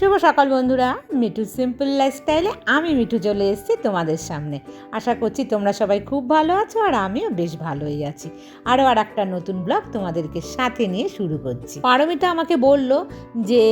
সকাল বন্ধুরা। মিঠু সিম্পল লাইফস্টাইলে আমি মিঠু চলে এসেছি তোমাদের সামনে। আশা করছি তোমরা সবাই খুব ভালো আছো আর আমিও বেশ ভালোই আছি। আরও আর একটা নতুন ব্লগ তোমাদেরকে সাথে নিয়ে শুরু করছি। পারমিতা আমাকে বলল যে,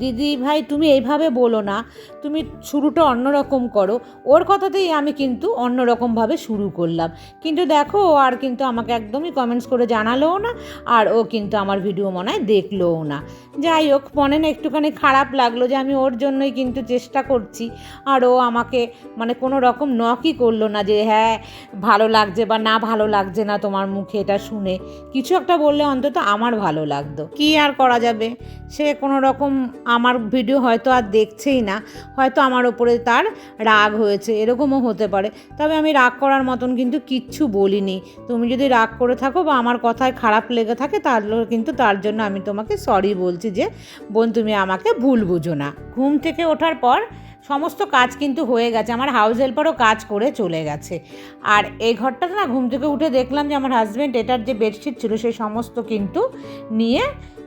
দিদি ভাই, তুমি এইভাবে বলো না। তুমি শুরুটা অন্যরকম করো। ওর কথাতেই আমি কিন্তু অন্যরকমভাবে শুরু করলাম। কিন্তু দেখো, ও আর কিন্তু আমাকে একদমই কমেন্টস করে জানালোও না আর ও কিন্তু আমার ভিডিও মনে হয় দেখলোও না। যাই হোক, মনে না একটুখানি খারাপ লাগল যে আমি ওর জন্যই কিন্তু চেষ্টা করছি। আর ও আমাকে মানে কোনো রকম নকই করল না যে হ্যাঁ ভালো লাগছে বা না ভালো লাগছে না তোমার মুখে এটা শুনে। কিছু একটা বললে অন্তত আমার ভালো লাগতো। কি আর করা যাবে? সে কোনো রকম আমার ভিডিও হয়তো আর দেখছেই না। হয়তো আমার ওপরে তার রাগ হয়েছে, এরকমও হতে পারে। তবে আমি রাগ করার মতন কিন্তু কিচ্ছু বলিনি। তুমি যদি রাগ করে থাকো বা আমার কথায় খারাপ লেগে থাকে, তাহলে কিন্তু তার জন্য আমি তোমাকে সরি বলছি যে, বোন, তুমি আমাকে ভুল বুঝো না ঘুম থেকে ওঠার পর সমস্ত কাজ কিন্তু হয়ে গেছে। আমার হাউস হেল্পারও কাজ করে চলে গেছে। আর এই ঘরটাতে না ঘুম থেকে উঠে দেখলাম যে আমার হাজব্যান্ড এটার যে বেডশিট ছিল, সেই সমস্ত কিন্তু নিয়ে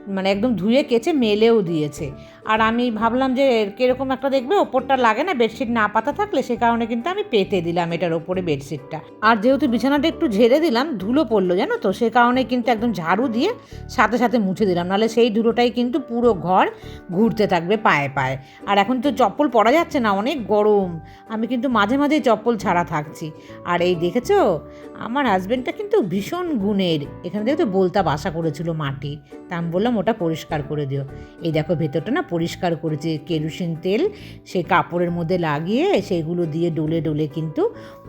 মানে একদম ধুয়ে কেচে মেলেও দিয়েছে। আর আমি ভাবলাম যে কীরকম একটা দেখবে, ওপরটা লাগে না, বেডশিট না পাতা থাকলে সে কারণে কিন্তু আমি পেতে দিলাম এটার ওপরে বেডশিটটা। আর যেহেতু বিছানাটা একটু ঝেড়ে দিলাম, ধুলো পড়ল, জানো তো? সে কারণে কিন্তু একদম ঝাড়ু দিয়ে সাথে সাথে মুছে দিলাম। নাহলে সেই ধুলোটাই কিন্তু পুরো ঘর ঘুরতে থাকবে পায়ে পায়ে। আর এখন তো চপ্পল পরা যাচ্ছে না, অনেক গরম। আমি কিন্তু মাঝে মাঝে চপ্পল ছাড়া থাকছি। আর এই দেখেছ? আমার হাজব্যান্ডটা কিন্তু ভীষণ গুণের। এখানে দেখো তো বলতা বাসা করেছিল মাটির তা আমি বললাম ওটা পরিষ্কার করে দিও। এই দেখো ভেতরটা না পরিষ্কার করেছে, কেরোসিন তেল সেই কাপড়ের মধ্যে লাগিয়ে সেগুলো দিয়ে ডলে ডলে কিন্তু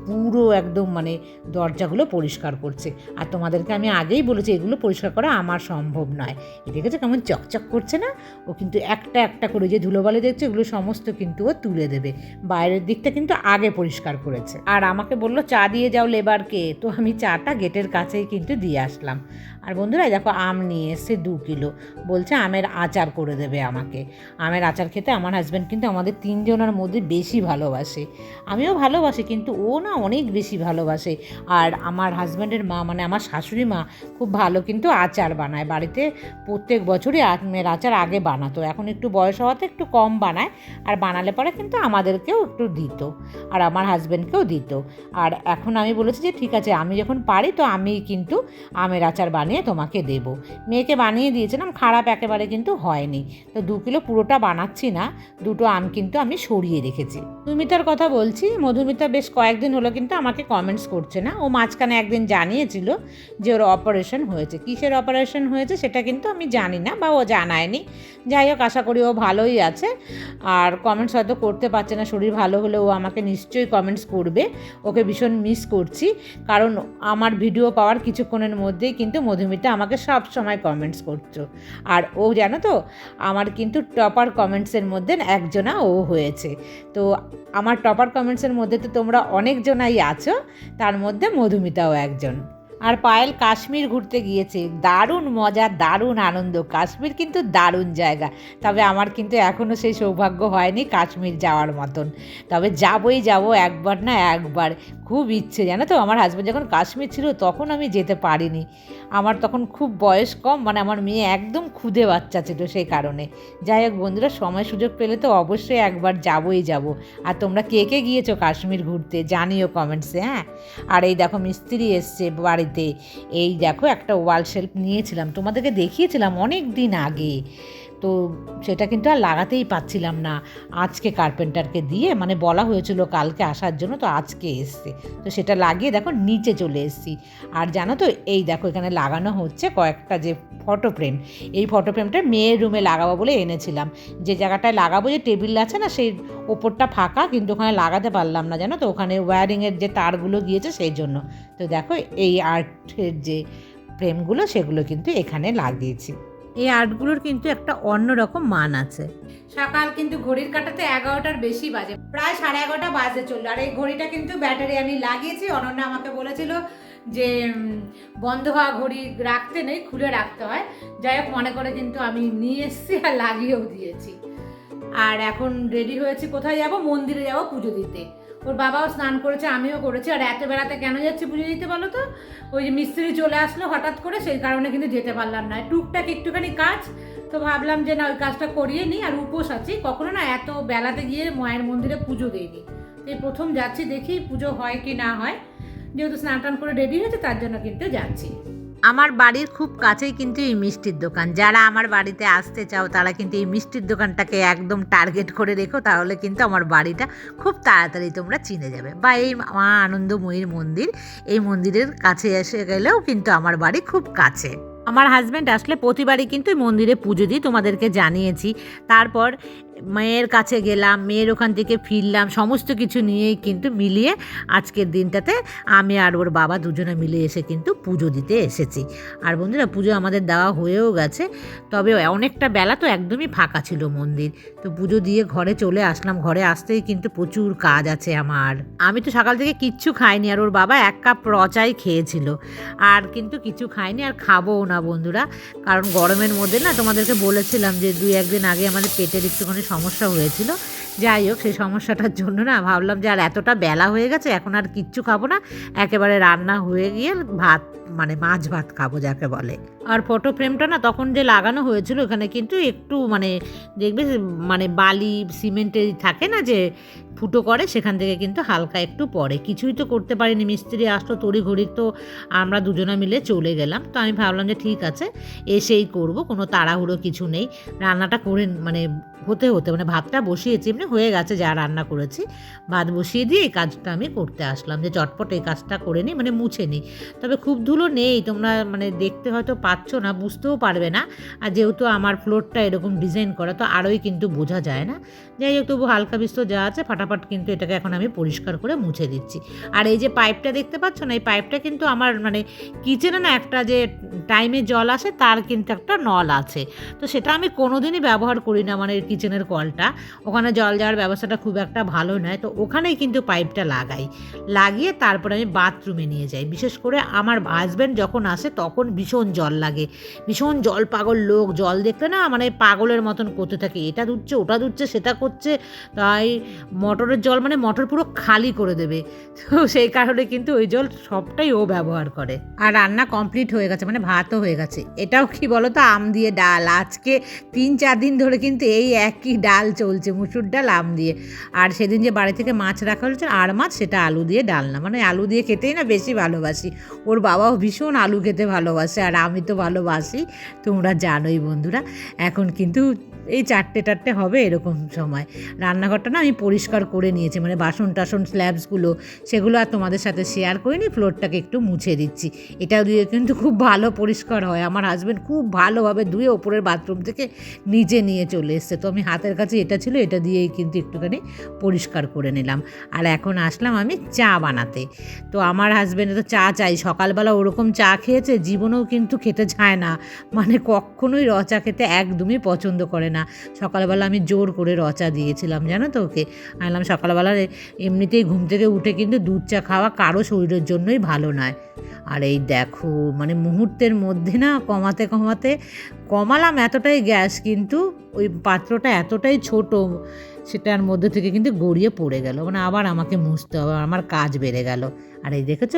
পুরো একদম মানে দরজাগুলো পরিষ্কার করছে। আর তোমাদেরকে আমি আগেই বলেছি, এগুলো পরিষ্কার করা আমার সম্ভব নয়। এ দেখেছ কেমন চকচক করছে না? ও কিন্তু একটা একটা করে যে ধুলোবালি দেখছে, এগুলো সমস্ত কিন্তু ও তুলে দেবে। বাইরের দিকটা কিন্তু আগে পরিষ্কার করেছে। আর আমাকে বলল, চা দিয়ে যাও লেবারকে তো আমি চাটা গেটের কাছেই কিন্তু দিয়ে আসলাম। আর বন্ধুরা দেখো আম নিয়ে এসছে দু কিলো। বলছে আমের আচার করে দেবে আমাকে। আমের আচার খেতে আমার হাজব্যান্ড কিন্তু আমাদের তিনজনের মধ্যে বেশি ভালোবাসে। আমিও ভালোবাসি, কিন্তু ও না অনেক বেশি ভালোবাসে। আর আমার হাজব্যান্ডের মা মানে আমার শাশুড়ি মা, খুব ভালো কিন্তু আচার বানায়। বাড়িতে প্রত্যেক বছরই আমের আচার আগে বানাতো। এখন একটু বয়স হওয়াতে একটু কম বানায়। আর বানালে পরে কিন্তু আমাদেরকেও একটু দিত। আর আমার হাজব্যান্ডকেও দিত। আর এখন আমি বলেছি যে, ঠিক আছে আমি যখন পারি, তো আমি কিন্তু আমের আচার বানিয়ে তোমাকে দেবো। মেয়েকে বানিয়ে দিয়েছিলাম, খারাপ একেবারে কিন্তু হয়নি। তো দু কিলো পুরোটা বানাচ্ছি না, দুটো আম কিন্তু আমি সরিয়ে রেখেছি। মধুমিতার কথা বলছি, মধুমিতা বেশ কয়েকদিন হলো কিন্তু আমাকে কমেন্টস করছে না। ও মাঝখানে একদিন জানিয়েছিল যে ওর অপারেশন হয়েছে। কিসের অপারেশন হয়েছে সেটা কিন্তু আমি জানি না বা ও জানায়নি। যাই হোক, আশা করি ও ভালোই আছে। আর কমেন্টস হয়তো করতে পারছে না, শরীর ভালো হলে ও আমাকে নিশ্চয়ই কমেন্টস করবে। ওকে ভীষণ মিস করছি। কারণ আমার ভিডিও পাওয়ার কিছুক্ষণের মধ্যেই কিন্তু মধুমিতা আমাকে সব সময় কমেন্টস করছ আর ও জানো তো, আমার কিন্তু টপার কমেন্টসের মধ্যে একজনা ও হয়েছে। তো আমার টপার কমেন্টসের মধ্যে তো তোমরা অনেকজনাই আছো, তার মধ্যে মধুমিতাও একজন। আর পায়েল কাশ্মীর ঘুরতে গিয়েছে। দারুণ মজা, দারুণ আনন্দ। কাশ্মীর কিন্তু দারুণ জায়গা। তবে আমার কিন্তু এখনও সেই সৌভাগ্য হয়নি কাশ্মীর যাওয়ার মতন। তবে যাবই যাব একবার না একবার। খুব ইচ্ছে, জানো তো? আমার হাজব্যান্ড যখন কাশ্মীর ছিল তখন আমি যেতে পারিনি। আমার তখন খুব বয়স কম মানে আমার মেয়ে একদম খুদে বাচ্চা ছিল সেই কারণে। যাই হোক বন্ধুরা, সময় সুযোগ পেলে তো অবশ্যই একবার যাবই যাব। আর তোমরা কে কে গিয়েছো কাশ্মীর ঘুরতে জানিও কমেন্টসে হ্যাঁ? আর এই দেখো মিস্ত্রি এসছে বাড়িতে। এই দেখো একটা ওয়াল শেল্প নিয়েছিলাম। তোমাদেরকে দেখিয়েছিলাম অনেক দিন আগে। তো সেটা কিন্তু আর লাগাতেই পাচ্ছিলাম না। আজকে কার্পেন্টারকে দিয়ে মানে বলা হয়েছিল কালকে আসার জন্য, তো আজকে এসছে। তো সেটা লাগিয়ে দেখো, নিচে চলে এসেছি। আর জানো তো, এই দেখো, এখানে লাগানো হচ্ছে কয়েকটা যে ফটো ফ্রেম এই ফটো ফ্রেমটা মেয়ের রুমে লাগাবো বলে এনেছিলাম। যে জায়গাটায় লাগাবো, যে টেবিল আছে না, সেই ওপরটা ফাঁকা, কিন্তু ওখানে লাগাতে পারলাম না, জানো তো? ওখানে ওয়্যারিংয়ের যে তারগুলো গিয়েছে, সেই জন্য। তো দেখো, এই আর্টের যে ফ্রেমগুলো সেগুলো কিন্তু এখানে লাগিয়েছি। এই আর্টগুলোর কিন্তু একটা অন্যরকম মান আছে। সকাল কিন্তু ঘড়ির কাটাতে এগারোটার বেশি বাজে। প্রায় সাড়ে এগারোটা বাজে চলল। আর এই ঘড়িটা কিন্তু ব্যাটারি আমি লাগিয়েছি। অনন্যা আমাকে বলেছিল যে বন্ধ হওয়া ঘড়ি রাখতে নেই, খুলে রাখতে হয়। যাই হোক, মনে করে কিন্তু আমি নিয়ে এসেছি আর লাগিয়েও দিয়েছি। আর এখন রেডি হয়েছি। কোথায় যাব? মন্দিরে যাব পুজো দিতে। ওর বাবাও স্নান করেছে, আমিও করেছি, আর এত বেলাতে কেন যাচ্ছি পুজো দিতে বলো তো? ওই যে মিস্ত্রি চলে আসলো হঠাৎ করে, সেই কারণে কিন্তু যেতে পারলাম না। টুকটাক একটুখানি কাজ, তো ভাবলাম যে না, ওই কাজটা করিয়ে নিই, আর উপোস আছি। কখনো না এত বেলাতে গিয়ে মায়ের মন্দিরে পুজো দিইনি তো এই প্রথম যাচ্ছি দেখি পুজো হয় কি না হয়। যেহেতু স্নান টান করে রেডি হয়েছে, তার জন্য কিন্তু যাচ্ছি। আমার বাড়ির খুব কাছেই কিন্তু এই মিষ্টির দোকান। যারা আমার বাড়িতে আসতে চাও, তারা কিন্তু এই মিষ্টির দোকানটাকে একদম টার্গেট করে রেখো, তাহলে কিন্তু আমার বাড়িটা খুব তাড়াতাড়ি তোমরা চিনে যাবে। বা এই মা আনন্দময়ীর মন্দির, এই মন্দিরের কাছে এসে গেলেও কিন্তু আমার বাড়ি খুব কাছে। আমার হাজব্যান্ড আসলে প্রতিবারই কিন্তু মন্দিরে পুজো দিই, তোমাদেরকে জানিয়েছি। তারপর মেয়ের কাছে গেলাম, মেয়ের ওখান থেকে ফিরলাম, সমস্ত কিছু নিয়েই কিন্তু মিলিয়ে আজকের দিনটাতে আমি আর ওর বাবা দুজনে মিলে এসে কিন্তু পুজো দিতে এসেছি। আর বন্ধুরা, পুজো আমাদের দেওয়া হয়েও গেছে, তবে অনেকটা বেলা তো একদমই ফাঁকা ছিল মন্দির। তো পুজো দিয়ে ঘরে চলে আসলাম, ঘরে আসতেই কিন্তু প্রচুর কাজ আছে আমার। আমি তো সকাল থেকে কিচ্ছু খাইনি, আর ওর বাবা এক কাপ রচাই খেয়েছিল। আর কিন্তু কিছু খাইনি, আর খাবোও না বন্ধুরা, কারণ গরমের মধ্যে না তোমাদেরকে বলেছিলাম যে দুই একদিন আগে আমাদের পেটের একটুখানি সমস্যা হয়েছিল। যাই হোক, সেই সমস্যাটার জন্য না ভাবলাম যে আর এতটা বেলা হয়ে গেছে, এখন আর কিচ্ছু খাব না। একেবারে রান্না হয়ে গিয়ে ভাত মানে মাছ ভাত খাব যাকে বলে। আর ফটো ফ্রেমটা না তখন যে লাগানো হয়েছিল এখানে কিন্তু একটু মানে দেখবে মানে বালি সিমেন্টের থাকে না যে ফুটো করে, সেখান থেকে কিন্তু হালকা একটু পড়ে। কিছুই তো করতে পারিনি, মিস্ত্রি আসলো তড়ি ঘড়ি তো আমরা দুজনা মিলে চলে গেলাম। তো আমি ভাবলাম যে ঠিক আছে, এসেই করব, কোনো তাড়াহুড়ো কিছু নেই। রান্নাটা করে মানে হতে হতে মানে ভাতটা বসিয়েছি। এমনি হয়ে গেছে যা রান্না করেছি। ভাত বসিয়ে দিয়ে এই কাজটা আমি করতে আসলাম যে চটপট এই কাজটা করে নিই মানে মুছে নিই। তবে খুব ধুলো নেই, তোমরা মানে দেখতে হয়তো পাচ্ছ না, বুঝতেও পারবে না। আর যেহেতু আমার ফ্লোরটা এরকম ডিজাইন করা, তো আরোই কিন্তু বোঝা যায় না। যাই হোক, তবু হালকা বিস্তর যা আছে, ফাটাফাট কিন্তু এটাকে এখন আমি পরিষ্কার করে মুছে দিচ্ছি। আর এই যে পাইপটা দেখতে পাচ্ছ না, এই পাইপটা কিন্তু আমার মানে কিচেনে না একটা যে টাইমে জল আসে, তার কিন্তু একটা নল আছে। তো সেটা আমি কোনোদিনই ব্যবহার করি না মানে কিচেনের কলটা। ওখানে জল যাওয়ার ব্যবস্থাটা খুব একটা ভালো নয়। তো ওখানেই কিন্তু পাইপটা লাগাই। লাগিয়ে তারপরে আমি বাথরুমে নিয়ে যাই। বিশেষ করে আমার হাজব্যান্ড যখন আসে তখন ভীষণ জল লাগে। ভীষণ জল পাগল লোক। জল দেখলে না মানে পাগলের মতন করতে থাকে। এটা দুচ্ছে ওটা দুচ্ছে সেটা করছে। তাই মটরের জল মানে মটর পুরো খালি করে দেবে। তো সেই কারণে কিন্তু ওই জল সবটাই ও ব্যবহার করে। আর রান্না কমপ্লিট হয়ে গেছে মানে ভাতও হয়ে গেছে। এটাও কি বলো তো আম দিয়ে ডাল। আজকে তিন চার দিন ধরে কিন্তু এই একই ডাল চলছে। মুসুর ডাল আম দিয়ে। আর সেদিন যে বাড়ি থেকে মাছ রাখা হয়েছে, আর মাছ সেটা আলু দিয়ে ডালনা। মানে আলু দিয়ে খেতেই না বেশি ভালোবাসি। ওর বাবাও ভীষণ আলু খেতে ভালোবাসে, আর আমি তো ভালোবাসি। তোমরা জানোই বন্ধুরা, এখন কিন্তু এই চারটে টারটে হবে এরকম সময়। রান্নাঘরটা না আমি পরিষ্কার করে নিয়েছি মানে বাসন টাসন স্ল্যাবসগুলো সেগুলো আর তোমাদের সাথে শেয়ার করিনি ফ্লোরটাকে একটু মুছে দিচ্ছি। এটা দিয়ে কিন্তু খুব ভালো পরিষ্কার হয়। আমার হাজব্যান্ড খুব ভালোভাবে ধুয়ে ওপরের বাথরুম থেকে নিচে নিয়ে চলে এসছে। তো আমি হাতের কাছে এটা ছিল, এটা দিয়েই কিন্তু একটুখানি পরিষ্কার করে নিলাম। আর এখন আসলাম আমি চা বানাতে। তো আমার হাজব্যান্ডে তো চা চাই, সকালবেলা ওরকম চা খেয়েছে, জীবনেও কিন্তু খেতে চায় না। মানে কখনোই রচা খেতে একদমই পছন্দ করে না। সকালবেলা আমি জোর করে রচা দিয়েছিলাম, জানো তো ওকে? আনলাম সকালবেলা এমনিতেই ঘুম থেকে উঠে কিন্তু দুধ চা খাওয়া কারও শরীরের জন্যই ভালো নয়। আর এই দেখো মানে মুহূর্তের মধ্যে না কমাতে কমাতে কমালাম এতটাই গ্যাস, কিন্তু ওই পাত্রটা এতটাই ছোট, সেটার মধ্যে থেকে কিন্তু গড়িয়ে পড়ে গেল। মানে আবার আমাকে মুছতে হবে, আমার কাজ বেড়ে গেল। আর এই দেখেছ?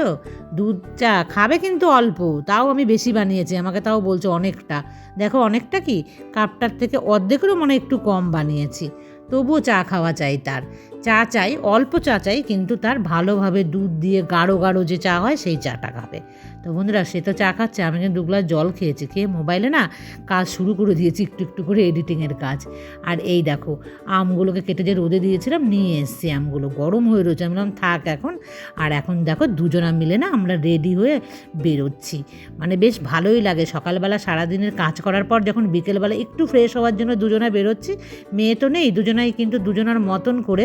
দুধ চা খাবে কিন্তু অল্প, তাও আমি বেশি বানিয়েছি, আমাকে তাও বলছো অনেকটা। দেখো অনেকটা কি? কাপটার থেকে অর্ধেকেরও মানে একটু কম বানিয়েছি, তবুও চা খাওয়া চাই তার। চা চাই অল্প চা চাই কিন্তু তার ভালোভাবে দুধ দিয়ে গাঢ় গাঢ় যে চা হয় সেই চাটা খাবে। তো বন্ধুরা, সে তো চা খাচ্ছে, আমি কিন্তু দু গ্লাস জল খেয়েছি। খেয়ে মোবাইলে না কাজ শুরু করে দিয়েছি একটু একটু করে এডিটিংয়ের কাজ। আর এই দেখো, আমগুলোকে কেটে যে রোদে দিয়েছিলাম, নিয়ে এসছি আমগুলো। গরম হয়ে রয়েছে, আমি বললাম, থাক এখন। আর এখন দেখো, দুজনা মিলে না আমরা রেডি হয়ে বেরোচ্ছি। মানে বেশ ভালোই লাগে। সকালবেলা সারাদিনের কাজ করার পর যখন বিকেলবেলা একটু ফ্রেশ হওয়ার জন্য দুজনে বেরোচ্ছি, মেয়ে তো নেই, দুজনাই কিন্তু দুজনার মতন করে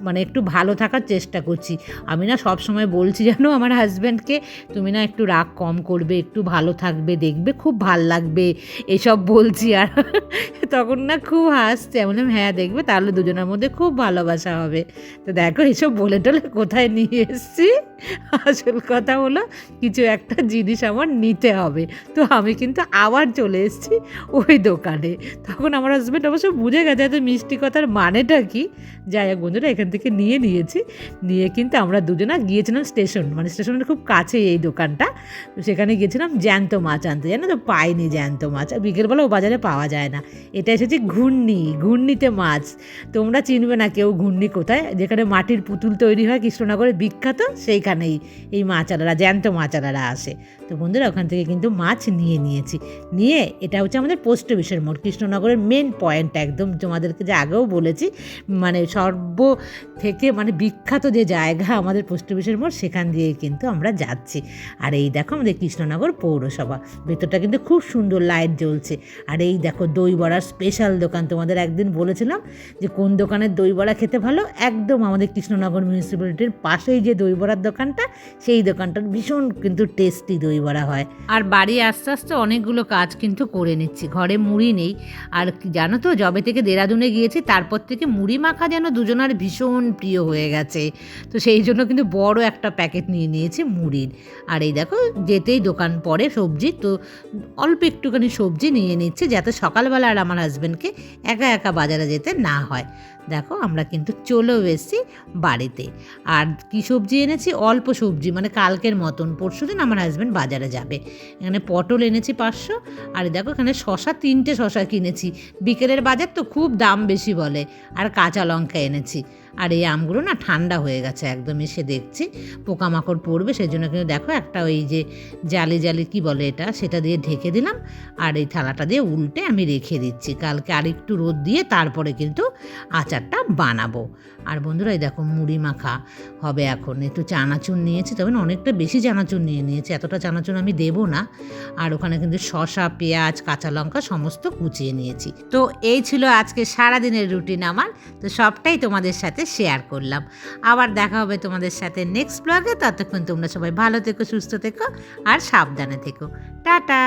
মানে একটু ভালো থাকার চেষ্টা করছি। আমি না সব সময় বলছি জানো আমার হাজব্যান্ডকে তুমি না একটু রাগ কম করবে, একটু ভালো থাকবে, দেখবে খুব ভালো লাগবে। এসব বলছি আর তখন না খুব হাসছে। বললাম হ্যাঁ দেখবে, তাহলে দুজনের মধ্যে খুব ভালোবাসা হবে। তো দেখো, এসব বলে টলে কোথায় নিয়ে এসছি? আসল কথা হলো, কিছু একটা জিনিস আমার নিতে হবে। তো আমি কিন্তু আবার চলে এসেছি ওই দোকানে। তখন আমার হাজব্যান্ড অবশ্য বুঝে গেছে এত মিষ্টি কথার মানেটা কি। যাই হোক বন্ধুরা, এখান থেকে নিয়ে নিয়েছি। নিয়ে কিন্তু আমরা দুজনা গিয়েছিলাম স্টেশন মানে স্টেশনের খুব কাছে এই দোকানটা। সেখানে গিয়েছিলাম জ্যান্ত মাছ আনতে, জানো তো? পাইনি জ্যান্ত মাছ। বিকেলবেলা ও বাজারে পাওয়া যায় না। এটা এসেছে ঘূর্ণি, ঘূর্ণিতে মাছ। তোমরা চিনবে না কেউ ঘূর্ণি কোথায়। যেখানে মাটির পুতুল তৈরি হয় কৃষ্ণনগরে বিখ্যাত, সেইখানেই এই মাছালারা, জ্যান্ত মাছালারা আসে। তো বন্ধুরা, ওখান থেকে কিন্তু মাছ নিয়ে নিয়েছি। নিয়ে এটা হচ্ছে আমাদের পোস্ট অফিসের মোড়, কৃষ্ণনগরের মেন পয়েন্ট একদম। তোমাদেরকে যে আগেও বলেছি মানে সর্ব থেকে মানে বিখ্যাত যে জায়গা আমাদের পোস্ট অফিসের মোড়, সেখান দিয়ে কিন্তু আমরা যাচ্ছি। আর এই দেখো আমাদের কৃষ্ণনগর পৌরসভা, ভেতরটা কিন্তু খুব সুন্দর লাইট জ্বলছে। আর এই দেখো দই বড়ার স্পেশাল দোকান, তোমাদের একদিন বলেছিলাম যে কোন দোকানের দই বড়া খেতে ভালো? একদম আমাদের কৃষ্ণনগর মিউনিসিপ্যালিটির পাশেই যে দই বড়ার দোকানটা, সেই দোকানটার ভীষণ কিন্তু টেস্টি দই বড়া হয়। আর বাড়ি আস্তে আস্তে অনেকগুলো কাজ কিন্তু করে নিচ্ছি। ঘরে মুড়ি নেই। আর জানো তো জবে থেকে দেরাদুনে গিয়েছি, তারপর থেকে মুড়ি মাখা যেন দুজনার ভীষণ প্রিয় হয়ে গেছে। তো সেই জন্য কিন্তু বড় একটা প্যাকেট নিয়ে নিয়েছি মুড়ির। আর এই দেখো, যেতেই দোকান পড়ে সবজি, তো অল্প একটুখানি সবজি নিয়ে নিচ্ছে, যাতে সকালবেলা আর আমার হাজব্যান্ডকে একা একা বাজারে যেতে না হয়। দেখো আমরা কিন্তু চলেও এসেছি বাড়িতে। আর কি সবজি এনেছি? অল্প সবজি মানে কালকের মতন। পরশু দিন আমার হাজব্যান্ড বাজারে যাবে। এখানে পটল এনেছি পাঁচশো, আর দেখো এখানে শশা, তিনটে শশা কিনেছি। বিকেলের বাজার তো খুব দাম বেশি বলে। আর কাঁচা লঙ্কা এনেছি। আর এই আমগুলো না ঠান্ডা হয়ে গেছে, একদম এসে দেখছি। পোকামাকড় পড়বে সেই জন্য কিন্তু দেখো একটা ওই যে জালি জালি কি বলে এটা? সেটা দিয়ে ঢেকে দিলাম। আর এই থালাটা দিয়ে উল্টে আমি রেখে দিচ্ছি। কালকে আরেকটু রোদ দিয়ে তারপরে কিন্তু আচারটা বানাবো। আর বন্ধুরা, এই দেখো মুড়ি মাখা হবে এখন। একটু চানাচুর নিয়েছি, তবে অনেকটা বেশি চানাচুর নিয়ে নিয়েছি। এতটা চানাচুর আমি দেবো না। আর ওখানে কিন্তু শসা, পেঁয়াজ, কাঁচা লঙ্কা সমস্ত কুচিয়ে নিয়েছি। তো এই ছিল আজকে সারাদিনের রুটিন আমার। তো সবটাই তোমাদের সাথে শেয়ার করলাম। আবার দেখা হবে তোমাদের সাথে নেক্সট ব্লগে ততক্ষণ তোমরা সবাই ভালো থেকো, সুস্থ থেকো আর সাবধানে থেকো। টাটা!